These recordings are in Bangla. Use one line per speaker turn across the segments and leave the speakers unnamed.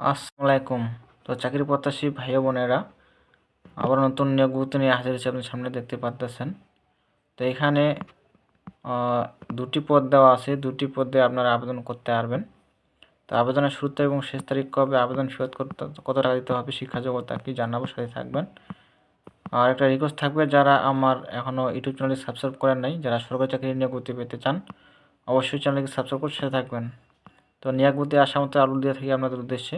আসসালামু আলাইকুম তো চাকরি প্রত্যাশী ভাই বোনেরা, আবার নতুন নিয়োগ বিজ্ঞপ্তি নিয়ে হাজির হয়েছে আপনি সামনে, দেখতে পাচ্তেছেন তো এখানে দুটি পদ দেওয়া আছে। দুটি পদে আপনারা আবেদন করতে পারবেন। তো আবেদনের শুরুতে এবং শেষ তারিখ কবে আবেদন ফেরত করতে, কত টাকা দিতে হবে, শিক্ষা জগৎ কি জানাব, সাথে থাকবেন। আর একটা রিকোয়েস্ট থাকবে, যারা আমার এখনও ইউটিউব চ্যানেলটি সাবস্ক্রাইব করেন নাই, যারা সরকারি চাকরি নিয়োগ করতে পেতে চান, অবশ্যই চ্যানেলকে সাবস্ক্রাইব করে সাথে থাকবেন। তো মতো আলু দিয়ে থাকি আপনাদের উদ্দেশ্যে।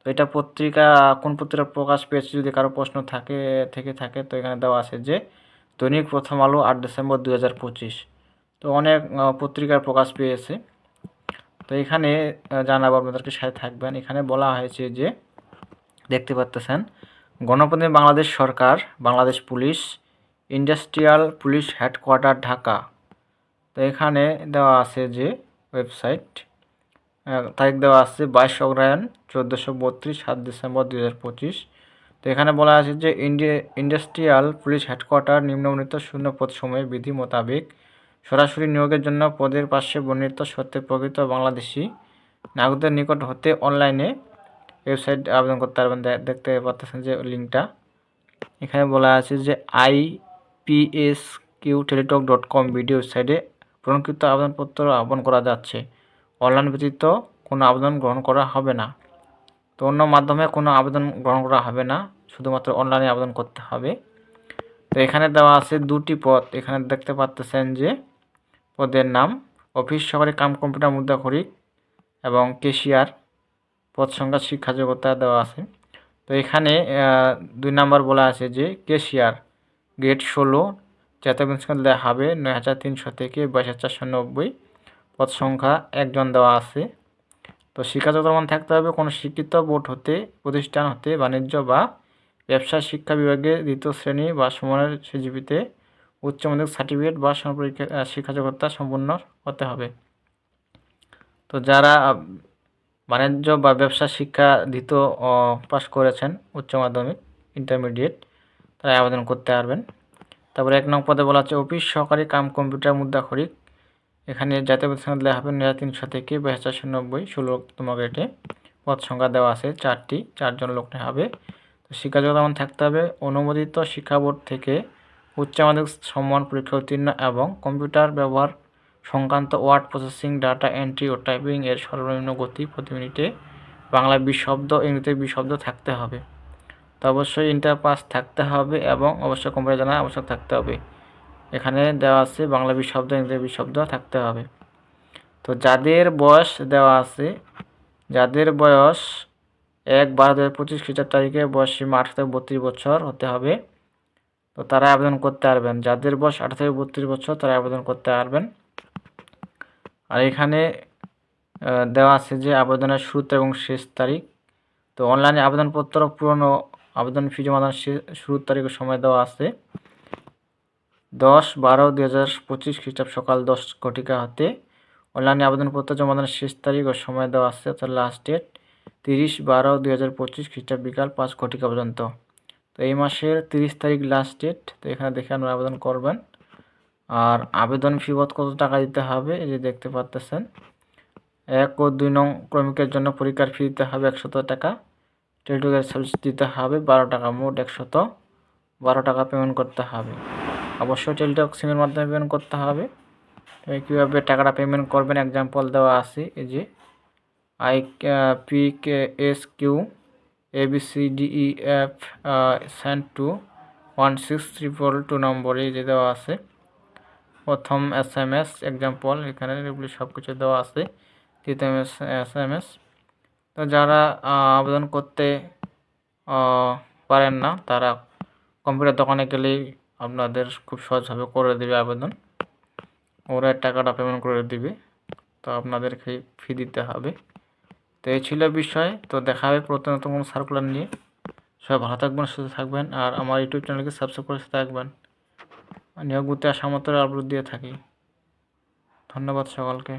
তো এটা পত্রিকা, কোন পত্রিকা প্রকাশ পেয়েছে যদি কারও প্রশ্ন থাকে, থেকে থাকে, তো এখানে দেওয়া আছে যে, দৈনিক প্রথম আলো আট ডিসেম্বর দুই হাজার পঁচিশ। তো অনেক পত্রিকার প্রকাশ পেয়েছে। তো এখানে জানাব আপনাদেরকে সাথে থাকবেন। এখানে বলা হয়েছে যে, দেখতে পাচ্তেছেন গণপ্রজাতন্ত্রী বাংলাদেশ সরকার, Bangladesh police, industrial police headquarter Dhaka. তো এখানে দেওয়া আছে যে, ওয়েবসাইট তারিখ দেওয়া আছে বাইশ অগ্রায়ণ চোদ্দোশো বত্রিশ, সাত ডিসেম্বর দু হাজার পঁচিশ। তো এখানে বলা আছে যে ইন্ডিয়া ইন্ডাস্ট্রিয়াল পুলিশ হেডকোয়ার্টার নিম্নবর্ণিত শূন্য পদ সময়ে বিধি মোতাবেক সরাসরি নিয়োগের জন্য পদের পাশে বর্ণিত সত্যি প্রকৃত বাংলাদেশি নাগরিকদের নিকট হতে অনলাইনে ওয়েবসাইট আবেদন করতে পারবেন। দেখতে পাচ্ছেন যে লিঙ্কটা। এখানে বলা আছে যে I PS Q Teletalk dot com video ওয়েবসাইটে প্রণকৃত আবেদনপত্র আহ্বান করা যাচ্ছে। অনলাইন ব্যতীত কোনো আবেদন গ্রহণ করা হবে না। তো অন্য মাধ্যমে কোনো আবেদন গ্রহণ করা হবে না, শুধুমাত্র অনলাইনে আবেদন করতে হবে। তো এখানে দেওয়া আছে দুটি পদ। এখানে দেখতে পাচ্তেছেন যে পদের নাম, অফিস সহকারী কাম কম্পিউটার মুদ্রাক্ষরিক এবং কেশিয়ার। পদ সংখ্যা শিক্ষা যোগ্যতা দেওয়া আছে। তো এখানে দুই নাম্বার বলা আছে যে কেশিয়ার, গ্রেড ষোলো, জাতীয় পেনশন দেওয়া হবে নয় হাজার তিনশো থেকে বাইশ হাজার চারশো নব্বই। পদ সংখ্যা একজন দেওয়া আছে। তো শিক্ষাগত মান থাকতে হবে, কোনো শিক্ষিত বোর্ড হতে, প্রতিষ্ঠান হতে, বাণিজ্য বা ব্যবসা শিক্ষা বিভাগে দ্বিতীয় শ্রেণি বা সমানের সিজিপিতে উচ্চ মাধ্যমিক সার্টিফিকেট বা সমপরীক্ষা শিক্ষাযোগ্যতা সম্পন্ন হতে হবে। তো যারা বাণিজ্য বা ব্যবসা শিক্ষা দ্বিতীয় পাস করেছেন উচ্চ মাধ্যমিক, ইন্টারমিডিয়েট, তারা আবেদন করতে পারবেন। তারপরে এক নং পদে বলা হচ্ছে, অফিস সহকারী কাম কম্পিউটার মুদ্রাক্ষরিক এখানে জাতীয় দেওয়া হবে হাজার তিনশো থেকে বাইশ চারশো নব্বই ষোলোতম গ্রেডে পদ সংখ্যা দেওয়া আছে চারটি, চারজন লোক নেওয়া হবে। তো শিক্ষাযোগ্যতা মান থাকতে হবে, অনুমোদিত শিক্ষা বোর্ড থেকে উচ্চ মাধ্যমিক সম্মান পরীক্ষা উত্তীর্ণ এবং কম্পিউটার ব্যবহার সংক্রান্ত ওয়ার্ড প্রসেসিং, ডাটা এন্ট্রি ও টাইপিং এর সর্বনিম্ন গতি প্রতি মিনিটে বাংলা বিশ শব্দ, ইংরেজিতে বিশ শব্দ থাকতে হবে। তো অবশ্যই ইন্টার পাস থাকতে হবে এবং অবশ্যই কম্পিউটার জানা আবশ্যক থাকতে হবে। এখানে দেওয়া আছে বাংলা শব্দ ইংরেজি শব্দ থাকতে হবে। তো যাদের বয়স দেওয়া আছে, যাদের বয়স এক বারো দু হাজার পঁচিশ খ্রিস্টাব্দ তারিখে বয়স সীমা আঠারো থেকে বত্রিশ বছর হতে হবে, তো তারা আবেদন করতে পারবেন। যাদের বয়স আঠারো থেকে বত্রিশ বছর, তারা আবেদন করতে পারবেন। আর এখানে দেওয়া আছে যে আবেদনের শুরুতে এবং শেষ তারিখ। তো অনলাইনে আবেদনপত্র পূরণ আবেদন ফি জমা শে- শুরুর তারিখের সময় দেওয়া আছে। দশ বারো দুই হাজার পঁচিশ খ্রিস্টাব্দ সকাল দশ ঘটিকা হতে অনলাইনে আবেদনপত্র জমা দানের শেষ তারিখ ও সময় দেওয়া আছে, অর্থাৎ লাস্ট ডেট তিরিশ বারো দুই হাজার পঁচিশ খ্রিস্টাব্দ বিকাল পাঁচ ঘটিকা পর্যন্ত। তো এই মাসের তিরিশ তারিখ লাস্ট ডেট তো এখানে দেখে আপনারা আবেদন করবেন। আর আবেদন ফি বাবদ কত টাকা দিতে হবে, এই যে দেখতে পাচ্তেছেন এক ও দুই নং ক্রমিকের জন্য পরীক্ষার ফি দিতে হবে একশত টাকা। টেলিটকের সার্ভিস দিতে হবে বারো টাকা, মোট একশত বারো টাকা পেমেন্ট করতে হবে। অবশ্যই টেলিটক সিমের মাধ্যমে পেমেন্ট করতে হবে। কীভাবে টাকাটা পেমেন্ট করবেন? এক্সাম্পল দেওয়া আছে, এই যে I P K S Q A B C D E F send to one six triple two নম্বরে যে দেওয়া আছে। প্রথম এস এম এস এক্সাম্পল এখানে এগুলি সব কিছু দেওয়া আছে। দ্বিতীয় এস এম এস তো যারা আবেদন করতে পারেন না, তারা কম্পিউটার দোকানে গেলেই আপনাদের খুব সহজভাবে করে দেবে আবেদন। ওরা টাকাটা পেমেন্ট করে দিবে। তো আপনাদেরকে ফি দিতে হবে। তো এই ছিল বিষয়। তো দেখা হবে প্রতিনিয়ত কোনো সার্কুলার নিয়ে। সবাই ভালো থাকবেন, সুস্থ থাকবেন। আর আমার ইউটিউব চ্যানেলকে সাবস্ক্রাইব করে থাকবেন। নিয়োগ বুদ্ধি আসামতো আপলোড দিয়ে থাকি। ধন্যবাদ সকলকে।